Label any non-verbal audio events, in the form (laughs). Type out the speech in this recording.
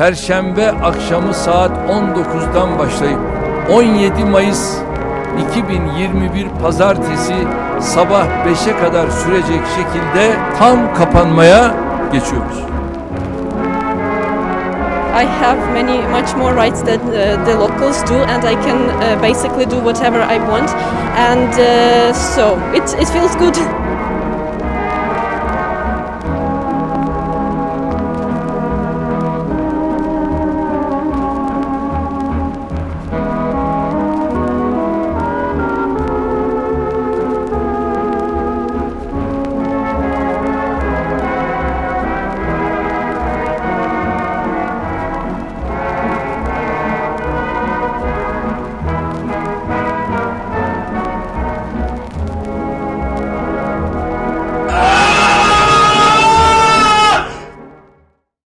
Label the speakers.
Speaker 1: Perşembe akşamı saat 19'dan başlayıp 17 Mayıs 2021 Pazartesi sabah 5'e kadar sürecek şekilde tam kapanmaya geçiyoruz.
Speaker 2: I have many much more rights than uh, the locals do, and I can uh, basically do whatever I want, and uh, so it it feels good. (laughs)